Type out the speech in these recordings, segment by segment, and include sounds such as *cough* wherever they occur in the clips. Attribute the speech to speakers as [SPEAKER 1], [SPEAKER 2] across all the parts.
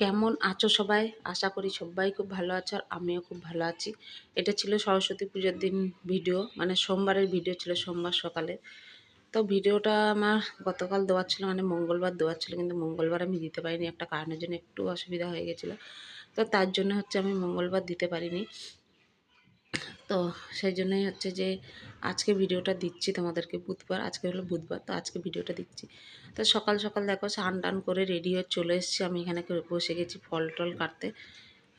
[SPEAKER 1] কেমন আছো সবাই? আশা করি সবাই খুব ভালো আছো আর আমিও খুব ভালো আছি। এটা ছিল সরস্বতী পুজোর দিন ভিডিও মানে সোমবারের ভিডিও ছিল সোমবার সকালে। তো ভিডিওটা আমার গতকাল দেওয়া ছিল মানে মঙ্গলবার দেওয়া ছিল, কিন্তু মঙ্গলবার আমি দিতে পারিনি। একটা কারণের জন্য একটু অসুবিধা হয়ে গেছিল। তো তার জন্য হচ্ছে আমি মঙ্গলবার দিতে পারিনি। তো সেই জন্যই হচ্ছে যে আজকে ভিডিওটা দিচ্ছি তোমাদেরকে বুধবার, আজকে হলো বুধবার, তো আজকে ভিডিওটা দিচ্ছি। তো সকাল সকাল দেখো স্নান টান করে রেডি হয়ে চলে এসেছি। আমি এখানে বসে গেছি ফল টল কাটতে।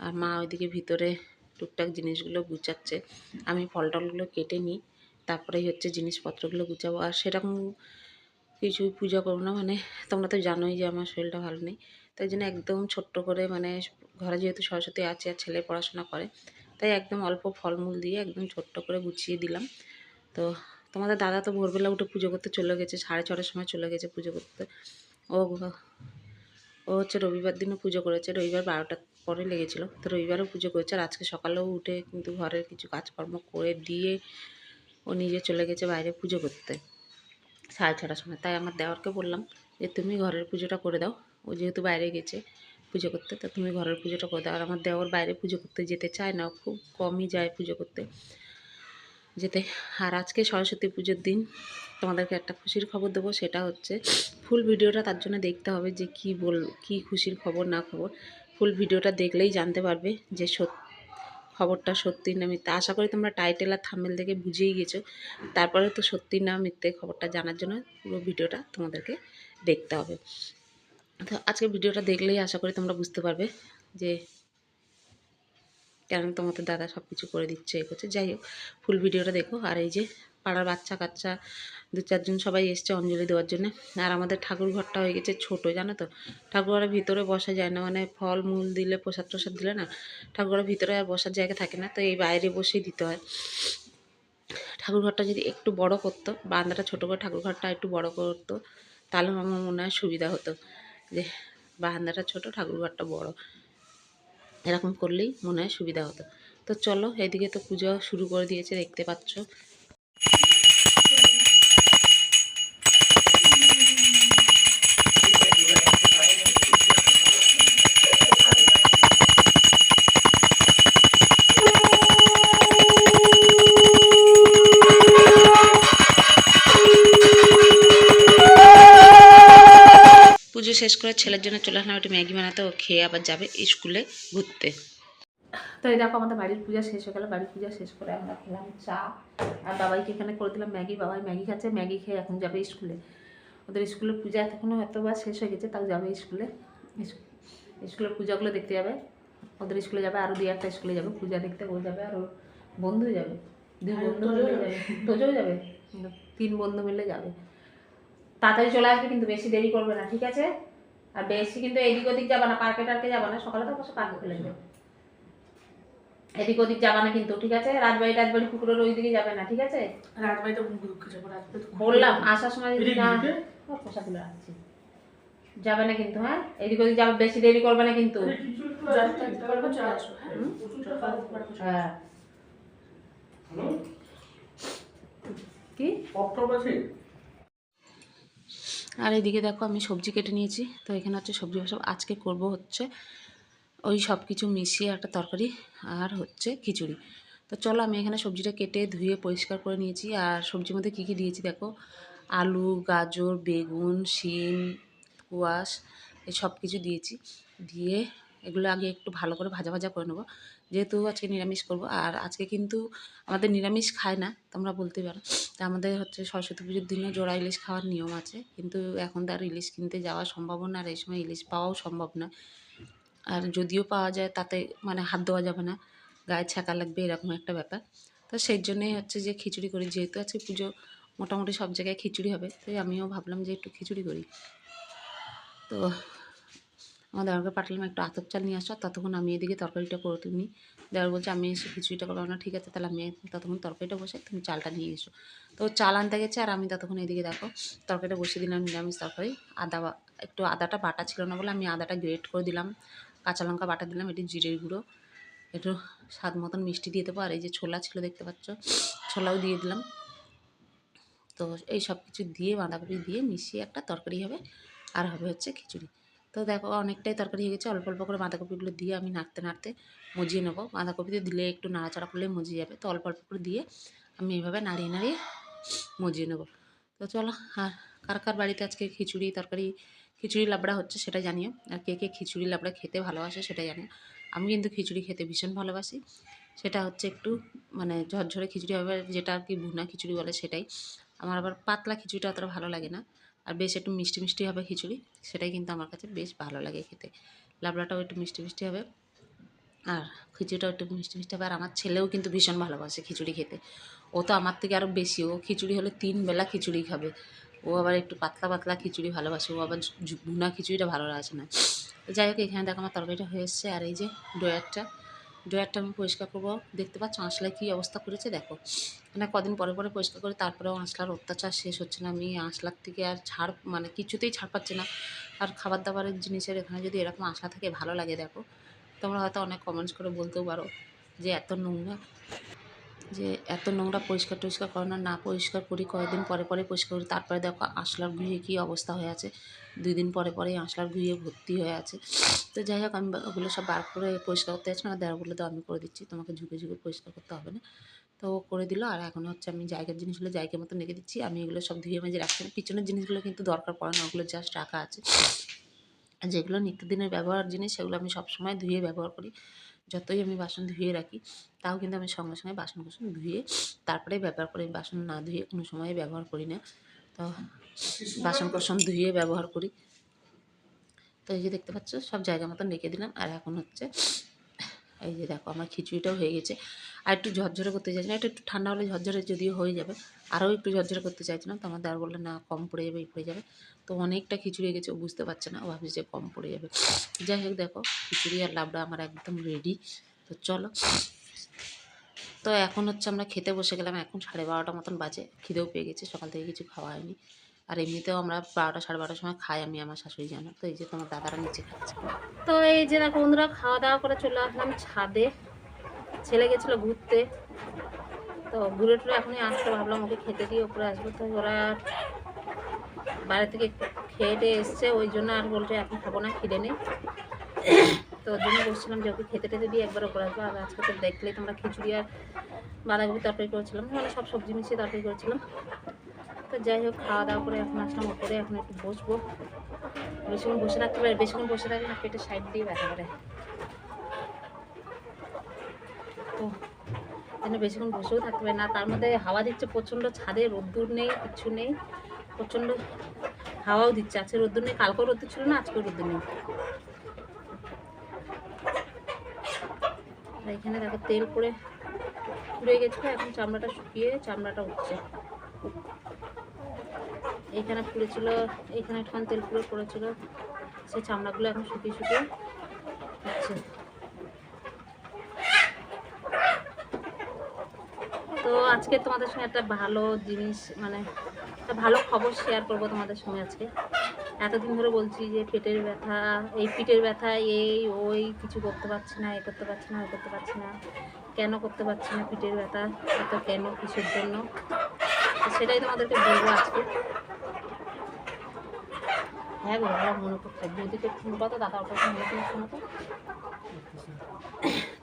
[SPEAKER 1] আর মা ওইদিকে ভিতরে টুকটাক জিনিসগুলো গুছাচ্ছে। আমি ফল টলগুলো কেটে নিই, তারপরেই হচ্ছে জিনিসপত্রগুলো গুছাবো। আর সেরকম কিছু পূজা করব না মানে তোমরা তো জানোই যে আমার শরীরটা ভালো নেই। তাই জন্য একদম ছোট্ট করে মানে ঘরে যেহেতু সরস্বতী আছে আর ছেলে পড়াশোনা করে, তাই একদম অল্প ফলমূল দিয়ে একদম ছোট্ট করে গুছিয়ে দিলাম। তো তোমাদের দাদা তো ভোরবেলা উঠে পুজো করতে চলে গেছে, সাড়ে ছটার সময় চলে গেছে পুজো করতে। ও ও হচ্ছে রবিবার দিনও পুজো করেছে, রবিবার বারোটার পরে লেগেছিলো, তো রবিবারও পুজো করেছে। আর আজকে সকালেও উঠে কিন্তু ঘরের কিছু কাজকর্ম করে দিয়ে ও নিজে চলে গেছে বাইরে পুজো করতে, সাড়ে ছটার সময়। তাই আমার দেওয়ারকে বললাম যে, তুমি ঘরের পুজোটা করে দাও, ও যেহেতু বাইরে গেছে পুজো করতে, তো তুমি ঘরের পুজোটা করে দাও। আর আমার দেওয়ার বাইরে পুজো করতে যেতে চায় না খুব কমই যায় পুজো করতে। যেতে। আর আজকে সরস্বতী পুজোর দিন, তোমাদেরকে একটা খুশির খবর দেবো, সেটা হচ্ছে ফুল ভিডিওটা তার জন্য দেখতে হবে যে কি বল, কি খুশির খবর, না খবর। ফুল ভিডিওটা দেখলেই জানতে পারবে যে সত্যি খবরটা সত্যি না মিথ্যে। আশা করি তোমরা টাইটেল আর থামেল দেখে বুঝেই গেছো। তারপরে তো সত্যি না মিথ্যে খবরটা জানার জন্য পুরো ভিডিওটা তোমাদেরকে দেখতে হবে। তো আজকে ভিডিওটা দেখলেই আশা করি তোমরা বুঝতে পারবে যে কেন তোমাদের দাদা সব কিছু করে দিচ্ছে, এ করছে। যাই হোক ফুল ভিডিওটা দেখো। আর এই যে পাড়ার বাচ্চা কাচ্চা, দু চারজন সবাই এসছে অঞ্জলি দেওয়ার জন্য। আর আমাদের ঠাকুর ঘরটা হয়ে গেছে ছোটো, জানো তো? ঠাকুরের ভিতরে বসা যায় না মানে ফল, মূল দিলে প্রসাদ প্রসাদ দিলে না ঠাকুরের ভিতরে আর বসার জায়গা থাকে না, তো এই বাইরে বসেই দিতে হয়। ঠাকুর ঘরটা যদি একটু বড় করতো, বান্দাটা ছোটো করে ঠাকুর ঘরটা একটু বড় করতো, তাহলে আমার মনে হয় সুবিধা হতো। যে বারান্দাটা ছোট, ঠাকুর ঘরটা বড়। এরকম করলেই মনে হয় সুবিধা হতো। তো চলো, এদিকে তো পুজো শুরু করে দিয়েছে, দেখতে পাচ্ছ। শেষ করে ছেলের জন্য চলে আসলাম একটু ম্যাগি বানাতে ও খেয়ে আবার যাবে স্কুলে ঘুরতে। তো এই দেখো আমাদের বাড়ির পূজা শেষ হয়ে গেল বাড়ির পূজা শেষ করে আমরা খেলাম চা। আর বাবাইকে এখানে করে দিলাম ম্যাগি বাবাই ম্যাগি খাচ্ছে ম্যাগি খেয়ে এখন যাবে স্কুলে। ওদের স্কুলের পূজা এতক্ষণও হয়তো বা শেষ হয়ে গেছে তাও যাবে স্কুলে। স্কুলের পূজাগুলো দেখতে যাবে। ওদের স্কুলে যাবে আরও দুই একটা স্কুলে যাবে পূজা দেখতে ও যাবে আরও বন্ধু যাবে। দুই বন্ধু মিলে যাবে। *laughs* তোজও যাবে? তিন বন্ধু মিলে যাবে। তাড়াতাড়ি চলে আসবে কিন্তু বেশি দেরি করবে না ঠিক আছে? আর বেশি কিন্তু এদিক ওদিক যাবে না পার্কে টার্কে যাবে না সকালে তো অবশ্য পার্কে ফেলে যাবে এদিক ওদিক যাবে না কিন্তু ঠিক আছে? রাজবাড়ি রাজবাড়ি পুকুরের ওই দিকে যাবে না ঠিক আছে?
[SPEAKER 2] রাজবাড়িতে
[SPEAKER 1] বললাম আসার সময় যদি না রাখছি যাবে না কিন্তু হ্যাঁ? এদিক ওদিক যাবে বেশি দেরি করবে না কিন্তু।
[SPEAKER 2] চলে আসো হ্যাঁ?
[SPEAKER 1] হুম?
[SPEAKER 2] যতটা দিতে পারব চলে
[SPEAKER 1] হ্যাঁ কি আর এদিকে দেখো আমি সবজি কেটে নিয়েছি। তো এখানে হচ্ছে সবজি ভাষা আজকে করব হচ্ছে ওই সব কিছু মিশিয়ে একটা তরকারি আর হচ্ছে খিচুড়ি। তো চলো আমি এখানে সবজিটা কেটে ধুয়ে পরিষ্কার করে নিয়েছি। আর সবজির মধ্যে কী কী দিয়েছি দেখো? আলু, গাজর, বেগুন, শিম কুয়াশ এই সব কিছু দিয়েছি। দিয়ে এগুলো আগে একটু ভালো করে ভাজা ভাজা করে নেব। যেহেতু আজকে নিরামিষ করব, আর আজকে কিন্তু আমাদের নিরামিষ খায় না, তোমরা বলতে পারো। তা আমাদের হচ্ছে সরস্বতী পুজোর দিনও জোড়া ইলিশ খাওয়ার নিয়ম আছে, কিন্তু এখন তো আর ইলিশ কিনতে যাওয়া সম্ভব না, আর এই সময় ইলিশ পাওয়াও সম্ভব না। আর যদিও পাওয়া যায়, তাতে মানে হাত দেওয়া যাবে না, গায়ে ছ্যাঁকা লাগবে, এরকম একটা ব্যাপার। তো সেই জন্যই হচ্ছে যে খিচুড়ি করি, যেহেতু আজকে পুজো মোটামুটি সব জায়গায় খিচুড়ি হবে, তাই আমিও ভাবলাম যে একটু খিচুড়ি করি। তো আমার দেওয়ারকে পাঠালাম, একটু আতপ চাল নিয়ে আসো ততক্ষণ আমি এদিকে তরকারিটা করে তুমি দেওয়ার বলছে, আমি এসে খিচুড়িটা করব। না ঠিক আছে, তাহলে আমি ততক্ষণ তরকারিটা বসে, তুমি চালটা নিয়ে এসো। তো চাল আনতে গেছে, আর আমি ততক্ষণ এদিকে দেখো, তরকারিটা বসিয়ে দিলাম, নিরামিষ তরকারি। আদা একটু আদাটা বাটা ছিল না বলে আমি আদাটা গ্রেট করে দিলাম, কাঁচা লঙ্কা বাটা দিলাম, একটু জিরের গুঁড়ো, একটু স্বাদ মতন মিষ্টি দিয়ে দেবো, আর এই যে ছোলা ছিল দেখতে পাচ্ছ, ছোলাও দিয়ে দিলাম। তো এই সব কিছু দিয়ে, বাঁধাকপি দিয়ে মিশিয়ে একটা তরকারি হবে, আর হবে হচ্ছে খিচুড়ি। তো দেখো অনেকটাই তরকারি হয়ে গেছে, অল্প অল্প করে বাঁধাকপিগুলো দিয়ে আমি নাড়তে নাড়তে মজিয়ে নেব। বাঁধাকপিতে দিলে একটু নাড়াচাড়া করলে মজিয়ে যাবে, তো অল্প অল্প করে দিয়ে আমি এইভাবে নাড়িয়ে নাড়িয়ে মজিয়ে নেব। তো চলো, আর কার কার বাড়িতে আজকে খিচুড়ি তরকারি, খিচুড়ি লাবড়া হচ্ছে সেটা জানিও, আর কে কে খিচুড়ি লাবড়া খেতে ভালোবাসে সেটা জানিও। আমি কিন্তু খিচুড়ি খেতে ভীষণ ভালোবাসি, সেটা হচ্ছে একটু মানে ঝরঝরে খিচুড়ি হবে, যেটা আর কি ভুনা খিচুড়ি বলে সেটাই। আমার আবার পাতলা খিচুড়িটা অতটা ভালো লাগে না আর বেশ একটু মিষ্টি মিষ্টি হবে খিচুড়ি, সেটাই কিন্তু আমার কাছে বেশ ভালো লাগে খেতে। লাবড়াটাও একটু মিষ্টি মিষ্টি হবে আর খিচুড়িটাও একটু মিষ্টি মিষ্টি হবে। আর আমার ছেলেও কিন্তু ভীষণ ভালোবাসে খিচুড়ি খেতে। ও তো আমার থেকে আরও বেশি, ও খিচুড়ি হলে তিন বেলা খিচুড়ি খাবে। ও আবার একটু পাতলা পাতলা খিচুড়ি ভালোবাসে, ও আবার ভুনা খিচুড়িটা ভালো লাগছে না। যাই হোক, এখানে দেখো আমার তরকারিটা হয়ে এসছে। আর এই যে ডয়ারটা ডয়ারটা আমি পরিষ্কার করব। দেখতে পাচ্ছ আঁশলায় কী অবস্থা করেছে, দেখো। মানে কদিন পরে পরে পরিষ্কার করে তারপরেও আঁশলার অত্যাচার শেষ হচ্ছে না। আমি আঁশলার থেকে আর ছাড় মানে কিছুতেই ছাড় পাচ্ছি না। আর খাবার দাবারের জিনিসের এখানে যদি এরকম আঁশলা থাকে, ভালো লাগে, দেখো। তোমরা হয়তো অনেক কমেন্টস করে বলতেও পারো যে এত নোংরা। যে এত নোংরা পরিষ্কার টরিষ্কার করো না না পরিষ্কার করি, কয়েকদিন পরে পরে পরিষ্কার করি, তারপরে দেখো আঁশলার গুঁড়িয়ে কী অবস্থা হয়ে আছে। দুই দিন পরে পরে আঁশলার গুঁড়িয়ে ভর্তি হয়ে আছে। তো যাই হোক, আমি ওগুলো সব বার করে পরিষ্কার করতে যাচ্ছি না দেওয়াগুলো তো আমি করে দিচ্ছি, তোমাকে ঝুঁকে ঝুঁকে পরিষ্কার করতে হবে না। তো ও করে দিল, আর এখন হচ্ছে আমি জায়গার জিনিসগুলো জায়গার মতো রেখে দিচ্ছি, আমি এগুলো সব ধুয়ে মেজে রাখছি। না পিছনের জিনিসগুলো কিন্তু দরকার পড়ে না, ওগুলো জাস্ট রাখা আছে। যেগুলো নিত্যদিনের ব্যবহার জিনিস, সেগুলো আমি সবসময় ধুয়ে ব্যবহার করি। যতই আমি বাসন ধুয়ে রাখি, তাও কিন্তু আমি সঙ্গে সঙ্গে বাসন কুসন ধুয়ে তারপরেই ব্যবহার করি। বাসন না ধুয়ে কোনো সময় ব্যবহার করি না। তো বাসন কোসন ধুয়ে ব্যবহার করি। তো এই যে দেখতে পাচ্ছ, সব জায়গা মতন রেখে দিলাম। আর এখন হচ্ছে, এই যে দেখো আমার খিচুড়িটাও হয়ে গেছে। আর একটু ঝরঝরে করতে চাইছি না, একটু একটু ঠান্ডা হলে ঝরঝরে যদিও হয়ে যাবে। আরও একটু ঝরঝরে করতে চাইছিলাম, তো আমার দাদা বলল, না, কম পড়ে যাবে, এই পড়ে যাবে। তো অনেকটা খিচুড়ি গেছে, ও বুঝতে পারছে না, ও ভাবছে যে কম পড়ে যাবে। যাই হোক দেখো, খিচুড়ি আর লাবড়া আমার একদম রেডি তো চলো। তো এখন হচ্ছে আমরা খেতে বসে গেলাম, এখন সাড়ে বারোটা মতন বাজে, খিদেও পেয়ে গেছে, সকাল থেকে কিছু খাওয়া হয়নি। আর এমনিতেও আমরা বারোটা, সাড়ে বারোটার সময় খাই আমি, আমার শাশুড়ি জানো। তো এই যে তোমার দাদারা নিচে খাচ্ছে। তো এই যে দেখো বন্ধুরা, খাওয়া দাওয়া করে চলে আসলাম ছাদে। ছেলে গেছিল ঘুরতে। তো ঘুরে টুরে এখনই আসতে ভাবলাম ওকে খেতে দিয়ে ওপরে আসব। তো ওরা বাইরে থেকে খেয়ে টেয়ে এসছে, ওই জন্য আর বলছে এখন খাব না, খিদে নেই। তো ওর জন্য বলছিলাম যে ওকে খেতে টেতে দিয়ে একবার উপরে আসব আর আজকে তো দেখলেই তোমরা খিচুড়ি আর বাঁধাকপি তরকারি করেছিলাম মানে সব সবজি মিশিয়ে তরকারি করেছিলাম। তো যাই হোক, খাওয়া দাওয়া করে এখন আসলাম উপরে এখন একটু বসবো। বেশিক্ষণ বসে রাখতে পারে, বেশিক্ষণ বসে থাকলে না পেটের সাইড দিয়ে ব্যথা করে। তো, যেন বেশিক্ষণ বসেও থাকতে পারে না, তার মধ্যে হাওয়া দিচ্ছে, প্রচণ্ড ছাদে, রোদ্দুর নেই কিচ্ছু নেই। প্রচণ্ড হাওয়াও দিচ্ছে। আজকে রোদ্দুর নেই, কালকেও রোদ্দুর ছিল না, আজকেও রোদ্দুর নেই। এখানে দেখো তেল পড়ে, পুড়ে গেছিল, এখন চামড়াটা শুকিয়ে চামড়াটা উঠছে। এইখানে পুড়েছিল, এইখানে একটু তেল পুড়ে পড়েছিল, সেই চামড়াগুলো এখন শুকিয়ে শুকিয়ে উঠছে। তো আজকে তোমাদের সঙ্গে একটা ভালো জিনিস মানে একটা ভালো খবর শেয়ার করব তোমাদের সঙ্গে আজকে। এতদিন ধরে বলছি যে পেটের ব্যথা, এই পিঠের ব্যথা, এই, ওই, কিছু করতে পারছি না, এ করতে পারছি না ওই করতে পারছি না, কেন করতে পারছি না পিঠের ব্যথা, এত কেন কিসের জন্য? সেটাই তোমাদেরকে বলব আজকে। হ্যাঁ গো, বাবা, মনে করতে বৌদিকে ফোন করতো দাদা ওটা মনে করে শোনো তো।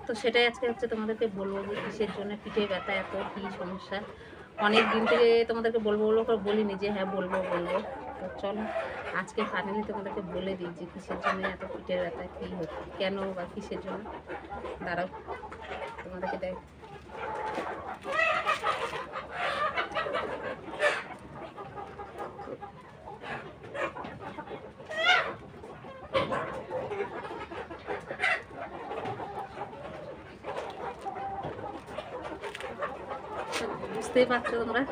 [SPEAKER 1] তো সেটাই আজকে হচ্ছে তোমাদেরকে বলব যে কিসের জন্য পিঠে ব্যথা, এত কী সমস্যা। অনেক দিন থেকে তোমাদেরকে বলব বলব করে বলিনি যে হ্যাঁ বলব বলব। তো চলো, আজকে ফাইনালি তোমাদেরকে বলে দিই যে কিসের জন্য এত পিঠের ব্যথা, কী কেন বা কিসের জন্য? দাঁড়াও, তোমাদেরকে দেখ বুঝতেই পারছ তোমরা?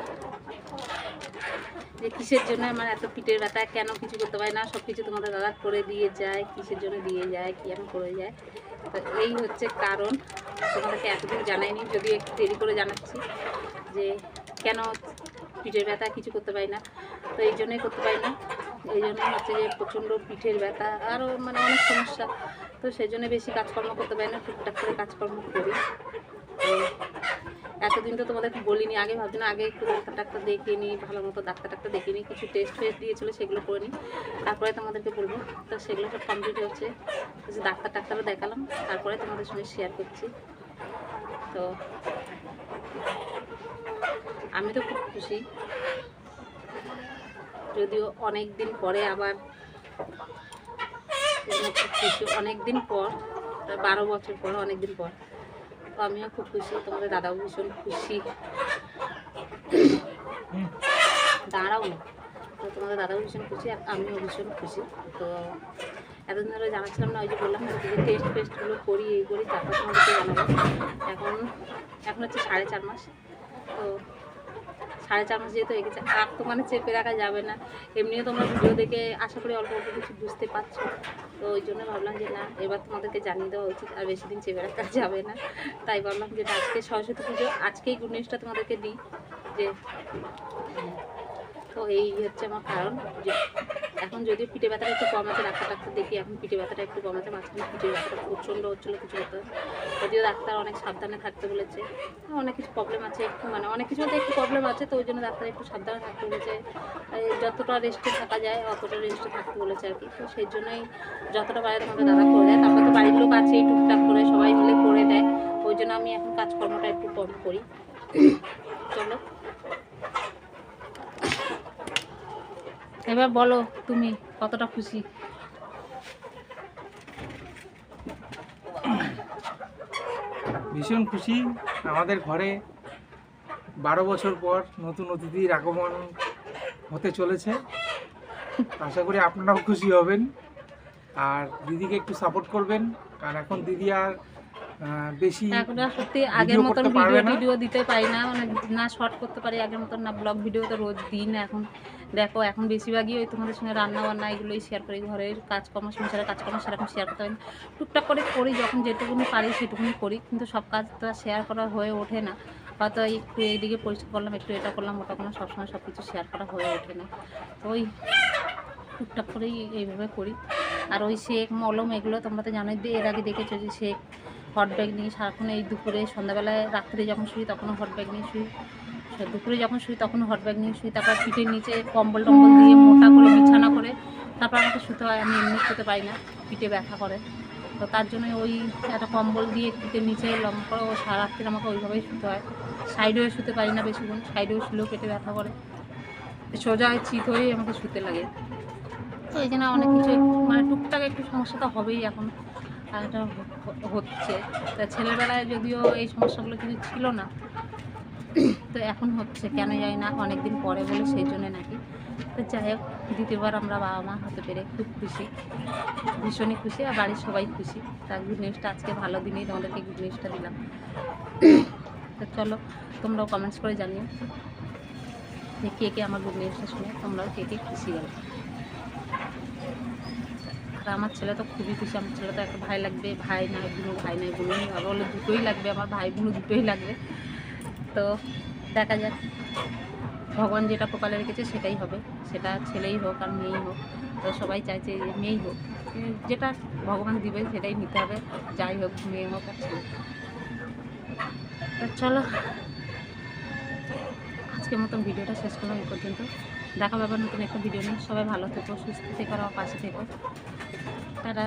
[SPEAKER 1] যে কিসের জন্য আমার এত পিঠের ব্যথা, কেন কিছু করতে পারি না? সব কিছু তোমাদের দাদা করে দিয়ে যায়, কিসের জন্য দিয়ে যায়, কি আমি করে যায়? তো এই হচ্ছে কারণ। তোমাদেরকে এতদিন জানাইনি যদি একটু দেরি করে জানাচ্ছি যে কেন পিঠের ব্যথা, কিছু করতে পারি না। তো এই জন্যই করতে পারি না। এই জন্যই হচ্ছে যে প্রচণ্ড পিঠের ব্যথা আরও মানে অনেক সমস্যা। তো সেই জন্য বেশি কাজকর্ম করতে পারি না, টুকটাক করে কাজকর্ম করি। তো এতদিন তো তোমাদেরকে বলিনি, আগে ভাবছি না আগে একটু ডাক্তার টাক্তার দেখিয়ে নিই, ভালো মতো ডাক্তার টাক্তার দেখিয়ে নিই, কিছু টেস্ট ফেস্ট দিয়েছিলো সেগুলো করে নিই, তারপরে তোমাদেরকে বলব, তো সেগুলো সব কমপ্লিট হচ্ছে কিছু ডাক্তার টাক্তারও দেখালাম, তারপরে তোমাদের সঙ্গে শেয়ার করছি, তো আমি তো খুব খুশি, যদিও অনেক দিন পরে আবার, খুব খুশি অনেক দিন পর, বারো বছর পর অনেক দিন পর আমিও খুব খুশি, তোমাদের দাদাও ভীষণ খুশি। দাঁড়াও না। তো তোমাদের দাদাও ভীষণ খুশি আর আমিও ভীষণ খুশি। তো এতদিন ধরে জানাচ্ছিলাম না, ওই যে বললাম যে টেস্ট ফেস্টগুলো করি, এই করি, তারপর তোমাদেরকে জানাব। এখন এখন হচ্ছে সাড়ে চার মাস। তো সাড়ে চার মাস যেহেতু এগেছে, আর তো মানে চেপে রাখা যাবে না। এমনিও তোমরা ভিডিও দেখে আশা করি অল্প অল্প কিছু বুঝতে পারছ। তো ওই জন্য ভাবলাম যে না, এবার তোমাদেরকে জানিয়ে দেওয়া উচিত আর বেশি দিন চেপে রাখা যাবে না। তাই বললাম যে আজকে সরস্বতী পুজো, আজকেই গুড নিউজটা তোমাদেরকে দিই যে, তো এই হচ্ছে আমার কারণ যে এখন যদিও পিঠে ব্যথাটা একটু কম আছে, ডাক্তার ডাক্তার দেখি এখন পিঠে ব্যথাটা একটু কম আছে, মাঝখানে পিঠে ব্যথাটা প্রচণ্ড হচ্ছিল কিছু হতো। যদিও ডাক্তার অনেক সাবধানে থাকতে বলেছে, অনেক কিছু প্রবলেম আছে একটু মানে অনেক কিছু একটু প্রবলেম আছে, তো ওই জন্য ডাক্তার একটু সাবধানে থাকতে বলেছে। যতটা রেস্টে থাকা যায়, অতটা রেস্টে থাকতে বলেছে আর কি। তো সেই জন্যই যতটা পারে তোমাদের দাদা করে দেয়, তারপর তো বাড়ির লোক আছে, টুকটাক করে সবাই মিলে করে দেয়। ওই জন্য আমি এখন কাজকর্মটা একটু কম করি। চলো। এবার বলো তুমি কতটা খুশি?
[SPEAKER 3] ভীষণ খুশি। আমাদের ঘরে বারো বছর পর নতুন অতিথির আগমন হতে চলেছে। আশা করি আপনারাও খুশি হবেন। আর দিদিকে একটু সাপোর্ট করবেন। কারণ এখন দিদি আর বেশি
[SPEAKER 1] এখন সত্যি আগের মতন ভিডিও ভিডিও দিতে পারি না। মানে না শর্ট করতে পারি আগের মতন না ব্লগ ভিডিও তো রোজ দিন এখন। দেখো, এখন বেশিরভাগই ওই তোমাদের সঙ্গে রান্না বান্না এগুলোই শেয়ার করি, ঘরের কাজকর্ম, সংসারের কাজকর্ম সেরকম শেয়ার করতে পারি টুকটাক করে করি, যখন যেটুকুনি পারি সেটুকুনি করি, কিন্তু সব কাজ তো শেয়ার করা হয়ে ওঠে না। হয়তো একটু এইদিকে পরিষ্কার করলাম, একটু এটা করলাম, ওটা করলাম, সবসময় সব কিছু শেয়ার করা হয়ে ওঠে না। তো ওই টুকটাক করেই এইভাবে করি। আর ওই শেক, মলম এগুলো তোমরা তো জানোই এর আগে দেখেছ যে শেক হট ব্যাগ নিয়ে সারাক্ষণ এই দুপুরে, সন্ধ্যাবেলায়, রাত্রে যখন শুই তখনও হট ব্যাগ নিয়ে শুই। দুপুরে যখন শুই তখন হট ব্যাগ নিয়ে শুই, তারপর পিঠের নিচে কম্বল টম্বল দিয়ে মোটা করে, বিছানা করে, তারপর আমাকে শুতে হয়, আমি এমনি শুতে পারি না, পিঠে ব্যথা করে। তো তার জন্য ওই একটা কম্বল দিয়ে পিঠের নিচে লম্বা করে ও সারা রাত্রি আমাকে ওইভাবেই শুতে হয়। সাইডেও শুতে পারি না বেশিক্ষণ, সাইডেও শুলেও পেটে ব্যথা করে। সোজা হয়ে চিত হয়েই আমাকে শুতে লাগে। তো এই জন্য অনেক কিছু মানে টুকটাক একটু সমস্যা তো হবেই এখন হচ্ছে। তা ছেলেবেলায় যদিও এই সমস্যাগুলো কিছু ছিল না তো এখন হচ্ছে, কেন জানি না অনেক দিন পরে বলে সেই জন্য নাকি। তো যাই হোক, দ্বিতীয়বার আমরা বাবা মা হতে পেরে খুব খুশি। ভীষণই খুশি আর বাড়ির সবাই খুশি। তা গুড নিউজটা আজকে ভালো দিনেই তোমাদেরকে গুড নিউজটা দিলাম। তো চলো, তোমরাও কমেন্টস করে জানিও যে কে কে আমার গুড নিউজটা শুনে তোমরাও কে কে খুশি গেল আর আমার ছেলে তো খুবই খুশি, আমার ছেলে তো একটা ভাই লাগবে, ভাই নাই বোনও ভাই নাই বোনও নেই আবার বলে দুটোই লাগবে, আমার ভাই বোনও দুটোই লাগবে। তো দেখা যাক। ভগবান যেটা কপালে রেখেছে সেটাই হবে। সেটা ছেলেই হোক আর মেয়েই হোক। তো সবাই চাইছে যে মেয়েই হোক। যেটা ভগবান দিবে সেটাই নিতে হবে। যাই হোক, মেয়ে হোক আর ছেলে। তো চলো। আজকের মতন ভিডিওটা শেষ করলাম এই পর্যন্ত। দেখা পাবে নতুন একটা ভিডিও নিয়ে। সবাই ভালো থেকো, সুস্থ থেকো আর পাশে থেকো। তারা